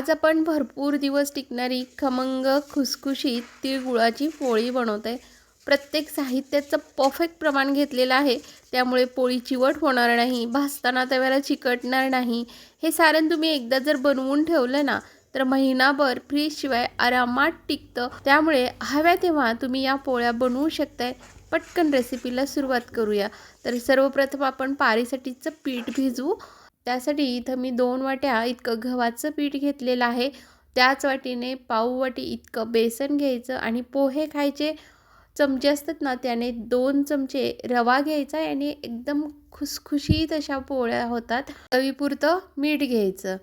आज आपण भरपूर दिवस टिकणारी खमंग खुसखुशीत तिळगुळाची पोळी बनवते प्रत्येक साहित्याचं परफेक्ट प्रमाण घेतलेलं आहे. त्यामुळे पोळी चिवट होणार नाही भाजताना तव्याला चिकटणार नाही. हे सारण तुम्ही एकदा जर बनवून ठेवलं ना तर महिनाभर फ्रीजशिवाय आरामात टिकतं. त्यामुळे हव्या तेव्हा तुम्ही या पोळ्या बनवू शकताय. पटकन रेसिपीला सुरुवात करूया. तर सर्वप्रथम आपण पारीसाठीचं पीठ भिजवू. त्यासाठी इथं मी दोन वाट्या इतकं गव्हाचं पीठ घेतलेलं आहे. त्याच वाटीने पाऊ वाटी इतकं बेसन घ्यायचं आणि पोहे खायचे. चमचे असतात ना त्याने दोन चमचे रवा घ्यायचा आणि एकदम खुसखुशीत अशा पोळ्या होतात. तवीपुरतं मीठ घ्यायचं.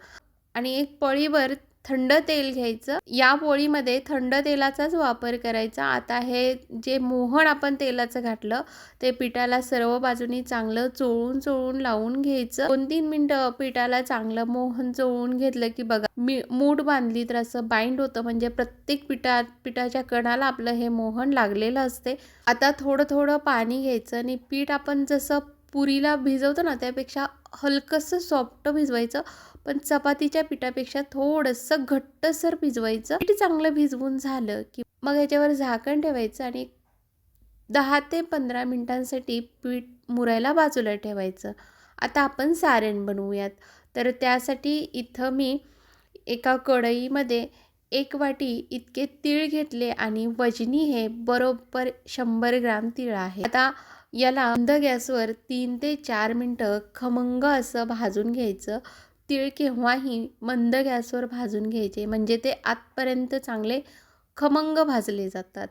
आणि एक पळीवर थंड तेल घ्यायचं. या पोळीमध्ये थंड तेलाचाच वापर करायचा. आता हे जे मोहन आपण तेलाचं घातलं ते पिठाला सर्व बाजूनी चांगलं चोळून चोळून लावून घ्यायचं. दोन तीन मिनटं पिठाला चांगलं मोहन चोळून घेतलं की बघा मी मूठ बांधली तर असं बाइंड होतं. म्हणजे प्रत्येक पिठा पिठाच्या कणाला आपलं हे मोहन लागलेलं असते. आता थोडं थोडं पाणी घ्यायचं आणि पीठ आपण जसं पुरीला भिजवतो ना त्यापेक्षा हलकंसं सॉफ्ट भिजवायचं. पण चपातीच्या पिठापेक्षा थोडंसं घट्टसर भिजवायचं. पीठ चांगलं भिजवून झालं की मग याच्यावर झाकण ठेवायचं आणि दहा ते पंधरा मिनटांसाठी पीठ मुरायला बाजूला ठेवायचं. आता आपण सारण बनवूयात. तर त्यासाठी इथं मी एका कढईमध्ये एक वाटी इतके तीळ घेतले आणि वजनी हे बरोबर शंभर ग्राम तीळ आहे. आता याला मंद गॅसवर तीन ते चार मिनटं खमंग असं भाजून घ्यायचं. तीळ केव्हाही मंद गॅसवर भाजून घ्यायचे. म्हणजे ते आतपर्यंत चांगले खमंग भाजले जातात.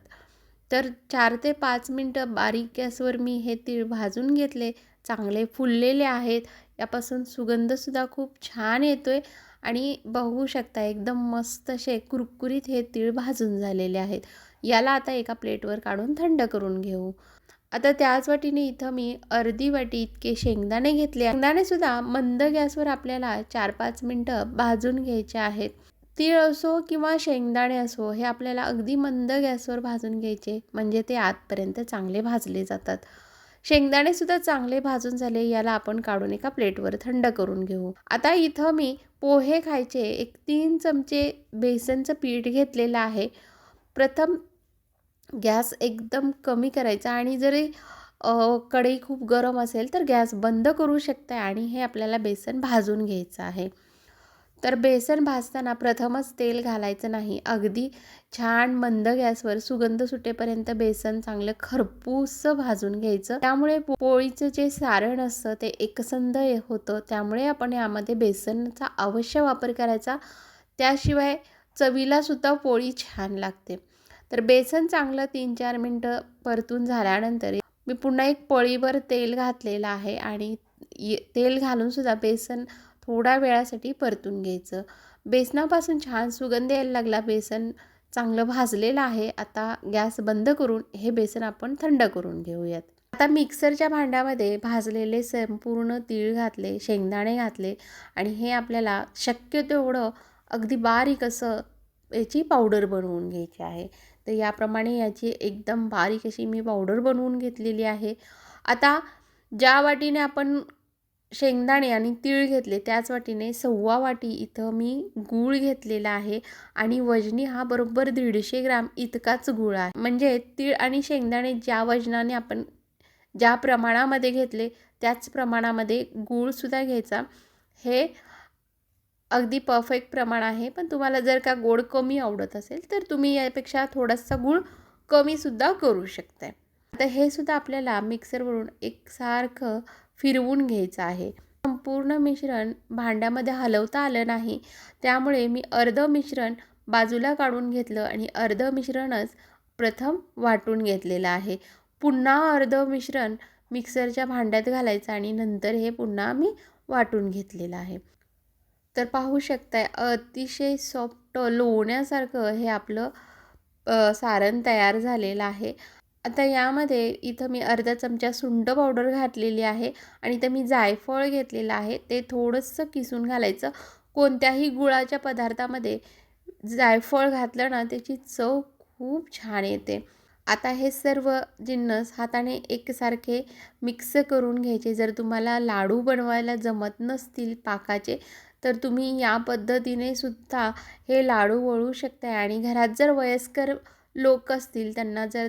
तर चार ते पाच मिनटं बारीक गॅसवर मी हे तीळ भाजून घेतले. चांगले फुललेले आहेत. यापासून सुगंधसुद्धा खूप छान येतो आहे आणि बघू शकता एकदम मस्त असे कुरकुरीत हे तीळ भाजून झालेले आहेत. याला आता एका प्लेटवर काढून थंड करून घेऊ. आता त्याच वाटीने इथं मी अर्धी वाटी इतके शेंगदाणे घेतले शेंगदाणे सुद्धा मंद गॅसवर आपल्याला चार पाच मिनटं भाजून घ्यायचे आहेत. तीळ असो किंवा शेंगदाणे असो हे आपल्याला अगदी मंद गॅसवर भाजून घ्यायचे म्हणजे ते आतपर्यंत चांगले भाजले जातात. शेंगदाणे सुद्धा चांगले भाजून झाले याला आपण काढून एका प्लेटवर थंड करून घेऊ. आता इथं मी पोहे खायचे एक तीन चमचे बेसनचं पीठ घेतलेलं आहे. प्रथम गॅस एकदम कमी करायचा आणि जरी कढई खूप गरम असेल तर गॅस बंद करू शकते आणि हे आपल्याला बेसन भाजून घ्यायचं आहे. तर बेसन भाजताना प्रथमच तेल घालायचं नाही. अगदी छान मंद गॅसवर सुगंध सुटेपर्यंत बेसन चांगलं खरपूस भाजून घ्यायचं. त्यामुळे पोळीचं जे सारण असतं ते एकसंध होतं. त्यामुळे आपण यामध्ये बेसनचा अवश्य वापर करायचा. त्याशिवाय चवीलासुद्धा पोळी छान लागते. तर बेसन चांगलं तीन चार मिनटं परतून झाल्यानंतर मी पुन्हा एक पळीवर तेल घातलेलं आहे आणि तेल घालूनसुद्धा बेसन थोड्या वेळासाठी परतून घ्यायचं. बेसनापासून छान सुगंध यायला लागला. बेसन चांगलं भाजलेलं आहे. आता गॅस बंद करून हे बेसन आपण थंड करून घेऊयात. आता मिक्सरच्या भांड्यामध्ये भाजलेले संपूर्ण तीळ घातले शेंगदाणे घातले आणि हे आपल्याला शक्य तेवढं अगदी बारीक असं याची पावडर बनवून घ्यायची आहे. तर याप्रमाणे याची एकदम बारीक अशी मी पावडर बनवून घेतलेली आहे. आता ज्या वाटीने आपण शेंगदाणे आणि तीळ घेतले त्याच वाटीने सव्वा वाटी इथं मी गूळ घेतलेला आहे आणि वजनी हा बरोबर दीडशे ग्राम इतकाच गूळ आहे. म्हणजे तीळ आणि शेंगदाणे ज्या वजनाने आपण ज्या प्रमाणामध्ये घेतले त्याच प्रमाणामध्ये गूळसुद्धा घ्यायचा. हे अगदी परफेक्ट प्रमाण आहे. पण तुम्हाला जर का गोड कमी आवडत असेल तर तुम्ही यापेक्षा थोडासा गूळ कमीसुद्धा करू शकताय. आता हे सुद्धा आपल्याला मिक्सरवरून एकसारखं फिरवून घ्यायचं आहे. संपूर्ण मिश्रण भांड्यामध्ये हलवता आलं नाही. त्यामुळे मी अर्ध मिश्रण बाजूला काढून घेतलं आणि अर्ध मिश्रणच प्रथम वाटून घेतलेलं आहे. पुन्हा अर्ध मिश्रण मिक्सरच्या भांड्यात घालायचं आणि नंतर हे पुन्हा मी वाटून घेतलेलं आहे. तर पाहू शकताय अतिशय सॉफ्ट लोण्यासारखं हे आपलं सारण तयार झालेलं आहे. आता यामध्ये इथं मी अर्धा चमचा सुंड पावडर घातलेली आहे आणि इथं मी जायफळ घेतलेलं आहे. ते थोडंसं किसून घालायचं. कोणत्याही गुळाच्या पदार्थामध्ये जायफळ घातलं ना त्याची चव खूप छान येते. आता हे सर्व जिन्नस हाताने एकसारखे मिक्स करून घ्यायचे. जर तुम्हाला लाडू बनवायला जमत नसतील पाकाचे तर तुम्ही या पद्धतीने सुद्धा हे लाडू वळू शकताय. आणि घरात जर वयस्कर लोक असतील त्यांना जर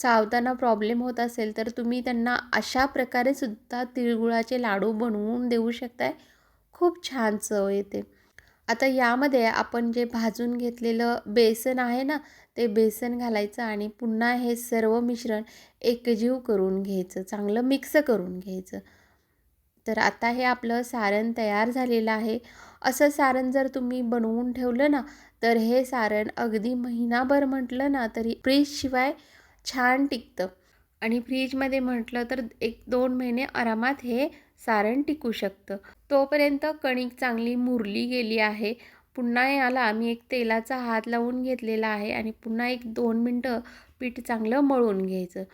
चावताना प्रॉब्लेम होत असेल तर तुम्ही त्यांना अशा प्रकारे सुद्धा तिळगुळाचे लाडू बनवून देऊ शकताय. खूप छान चव येते. आता यामध्ये आपण जे भाजून घेतलेलं बेसन आहे ना ते बेसन घालायचं आणि पुन्हा हे सर्व मिश्रण एकजीव करून घ्यायचं चांगलं मिक्स करून घ्यायचं. तर आता हे आपलं सारण तयार झालेलं आहे. असं सारण जर तुम्ही बनवून ठेवलं ना तर हे सारण अगदी महिनाभर म्हटलं ना तरी फ्रीजशिवाय छान टिकतं. आणि फ्रीजमध्ये म्हटलं तर एक दोन महिने आरामात हे सारण टिकू शकतं. तोपर्यंत कणिक चांगली मुरली गेली आहे. पुन्हा याला मी एक तेलाचा हात लावून घेतलेला आहे आणि पुन्हा एक दोन मिनटं पीठ चांगलं मळून घ्यायचं.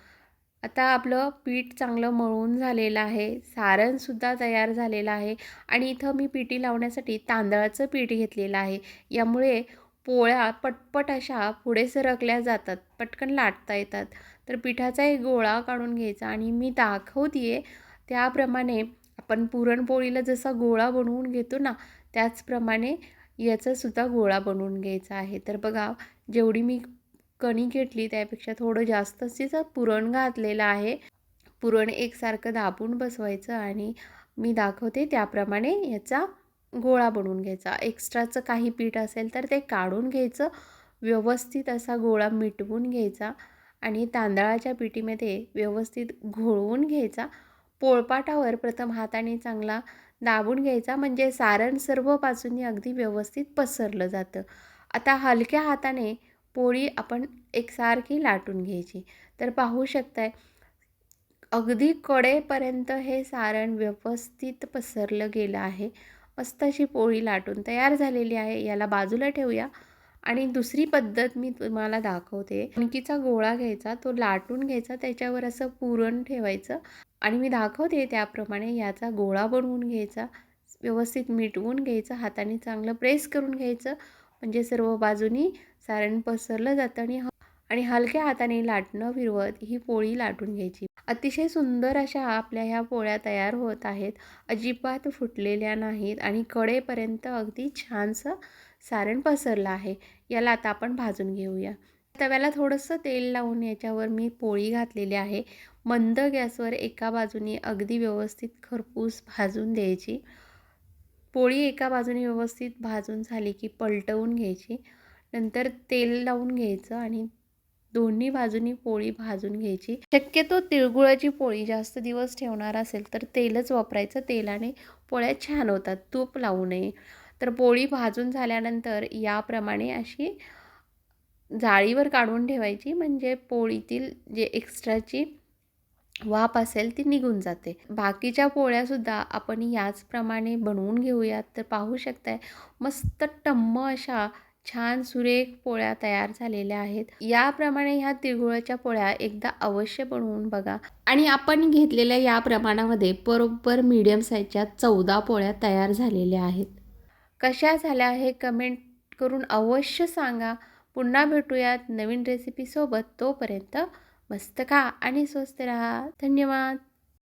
आता आपलं पीठ चांगलं मळून झालेलं आहे. सारणसुद्धा तयार झालेलं आहे. आणि इथं मी पिठी लावण्यासाठी तांदळाचं पीठ घेतलेलं आहे. यामुळे पोळ्या पटपट अशा पुढे सरकल्या जातात. पटकन लाटता येतात. तर पिठाचा एक गोळा काढून घ्यायचा आणि मी दाखवते त्याप्रमाणे आपण पुरणपोळीला जसा गोळा बनवून घेतो ना त्याचप्रमाणे याचासुद्धा गोळा बनवून घ्यायचा आहे. तर बघा जेवढी मी कणी घेतली त्यापेक्षा थोडं जास्त तिचं पुरण घातलेलं आहे. पुरण एकसारखं दाबून बसवायचं आणि मी दाखवते त्याप्रमाणे याचा गोळा बनवून घ्यायचा. एक्स्ट्राचं काही पीठ असेल तर ते काढून घ्यायचं व्यवस्थित असा गोळा मिटवून घ्यायचा आणि तांदळाच्या पिठीमध्ये व्यवस्थित घोळवून घ्यायचा. पोळपाटावर प्रथम हाताने चांगला दाबून घ्यायचा म्हणजे सारण सर्व बाजूंनी अगदी व्यवस्थित पसरलं जातं. आता हलक्या हाताने पोळी आपण एकसारखी लाटून घ्यायची. तर पाहू शकताय अगदी कडेपर्यंत हे सारण व्यवस्थित पसरलं गेलं आहे. मस्त अशी पोळी लाटून तयार झालेली आहे. याला बाजूला ठेवूया. आणि दुसरी पद्धत मी तुम्हाला दाखवते. कणकीचा गोळा घ्यायचा तो लाटून घ्यायचा त्याच्यावर असं पुरण ठेवायचं. आणि मी दाखवते त्याप्रमाणे याचा गोळा बनवून घ्यायचा व्यवस्थित मिटवून घ्यायचं हाताने चांगलं प्रेस करून घ्यायचं. म्हणजे सर्व बाजूनी सारण पसरलं जातं आणि आणि हलक्या हाताने लाटणं फिरवत ही पोळी लाटून घ्यायची. अतिशय सुंदर अशा आपल्या ह्या पोळ्या तयार होत आहेत. अजिबात फुटलेल्या नाहीत आणि कडेपर्यंत अगदी छानसं सारण पसरलं आहे. याला आता आपण भाजून घेऊया. तव्याला थोडंसं तेल लावून याच्यावर मी पोळी घातलेली आहे. मंद गॅसवर एका बाजूने अगदी व्यवस्थित खरपूस भाजून द्यायची. पोळी एका बाजूने व्यवस्थित भाजून झाली की पलटवून घ्यायची. नंतर तेल लावून घ्यायचं आणि दोन्ही बाजूनी पोळी भाजून घ्यायची. शक्यतो तिळगुळाची पोळी जास्त दिवस ठेवणार असेल तर तेलच वापरायचं. तेलाने पोळ्या छान होतात. तूप लावू नये. तर पोळी भाजून झाल्यानंतर याप्रमाणे अशी जाळीवर काढून ठेवायची. म्हणजे पोळीतील जे एक्स्ट्राची वाफ असेल ती निघून जाते. बाकीच्या पोळ्यासुद्धा आपण याचप्रमाणे बनवून घेऊयात. तर पाहू शकताय मस्त टम्म अशा छान सुरेख पोळ्या तयार झालेल्या आहेत. याप्रमाणे ह्या तिळगुळाच्या पोळ्या एकदा अवश्य बनवून बघा. आणि आपण घेतलेल्या या प्रमाणामध्ये बरोबर मीडियम साईजच्या चौदा पोळ्या तयार झालेल्या आहेत. कशा झाल्या हे कमेंट करून अवश्य सांगा. पुन्हा भेटूयात नवीन रेसिपीसोबत तोपर्यंत मस्त खा आणि स्वस्त राहा. धन्यवाद.